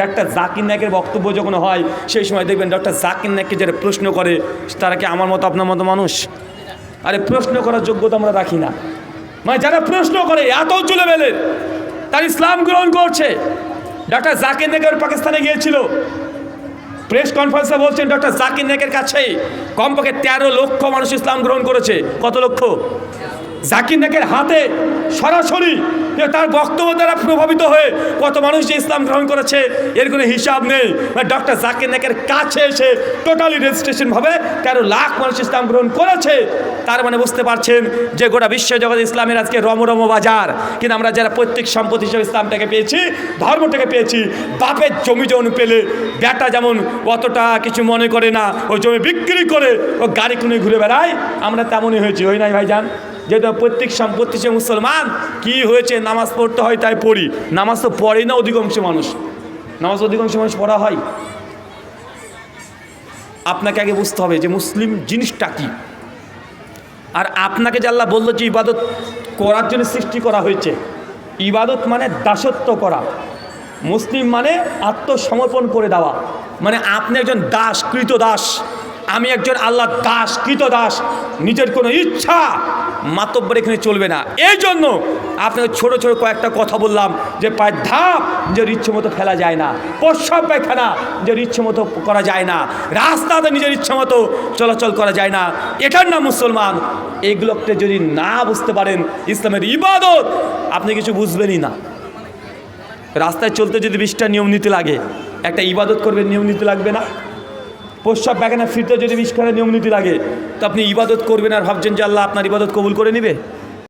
Doctor Zakir নায়কের বক্তব্য যখন হয়, সেই সময় দেখবেন ডক্টর জাকির নায়ককে যারা প্রশ্ন করে, তারা কি আমার মতো আপনার মতো মানুষ? আরে প্রশ্ন করার যোগ্যতা আমরা রাখি না। মানে যারা প্রশ্ন করে, এত চলে বেলের তার ইসলাম গ্রহণ করছে। ডক্টর জাকির নায়কের পাকিস্তানে গিয়েছিল। প্রেস কনফারেন্সে বলছেন ডক্টর জাকির নায়কের কাছে কমপক্ষে তেরো লক্ষ মানুষ ইসলাম গ্রহণ করেছে। কত লক্ষ? জাকির নায়কের হাতে সরাসরি তার বক্তব্য দ্বারা প্রভাবিত হয়ে কত মানুষ যে ইসলাম গ্রহণ করেছে, এর কোনো হিসাব নেই। ডক্টর জাকির নায়কের কাছে এসে টোটালি রেজিস্ট্রেশন ভাবে তেরো লাখ মানুষ ইসলাম গ্রহণ করেছে। তার মানে বুঝতে পারছেন যে গোটা বিশ্ব জগৎ ইসলামের আজকে রমরম বাজার। কিন্তু আমরা যারা প্রত্যেক সম্পত্তি হিসেবে ইসলামটাকে পেয়েছি, ধর্মটাকে পেয়েছি, বাপের জমি যখন পেলে, বেটা যেমন অতটা কিছু মনে করে না ওই জমি বিক্রি করে, ও গাড়ি কিনে ঘুরে বেড়ায়, আমরা তেমনই হয়েছি। ওই নাই ভাইজান? যেহেতু প্রত্যেক সম্পত্তি সে মুসলমান, কি হয়েছে? নামাজ পড়তে হয়, তাই পড়ি। নামাজ তো পড়ে না অধিকাংশ মানুষ। নামাজ অধিকাংশ মানুষ পড়া হয়। আপনাকে আগে বুঝতে হবে যে মুসলিম জিনিসটা কি। আর আপনাকে আল্লাহ বলল যে ইবাদত করার জন্য সৃষ্টি করা হয়েছে। ইবাদত মানে দাসত্ব করা। মুসলিম মানে আত্মসমর্পণ করে দেওয়া। মানে আপনি একজন দাস কৃত দাস। আমি একজন আল্লাহ দাস, কৃত দাস, নিজের কোনো ইচ্ছা মাতব্বর এখানে চলবে না। এই জন্য আপনাকে ছোট ছোট কয়েকটা কথা বললাম যে পায়ের ধাপ নিজের ইচ্ছে মতো ফেলা যায় না। প্রস্রাব পায়খানা নিজের ইচ্ছে মতো করা যায় না। রাস্তাতে নিজের ইচ্ছে মতো চলাচল করা যায় না। এটার নাম মুসলমান। এগুলোকে যদি না বুঝতে পারেন, ইসলামের ইবাদত আপনি কিছু বুঝবেনই না। রাস্তায় চলতে যদি বিশটা নিয়ম নীতি লাগে, একটা ইবাদত করবেন, নিয়ম নীতি লাগবে না? প্রস্রাব পায়খানা ফিরতে যদি বিষ নিয়ম নীতি লাগে, তো আপনি ইবাদত করবেন আর ভাবছেন যে আল্লাহ আপনার ইবাদত কবুল করে নেবে?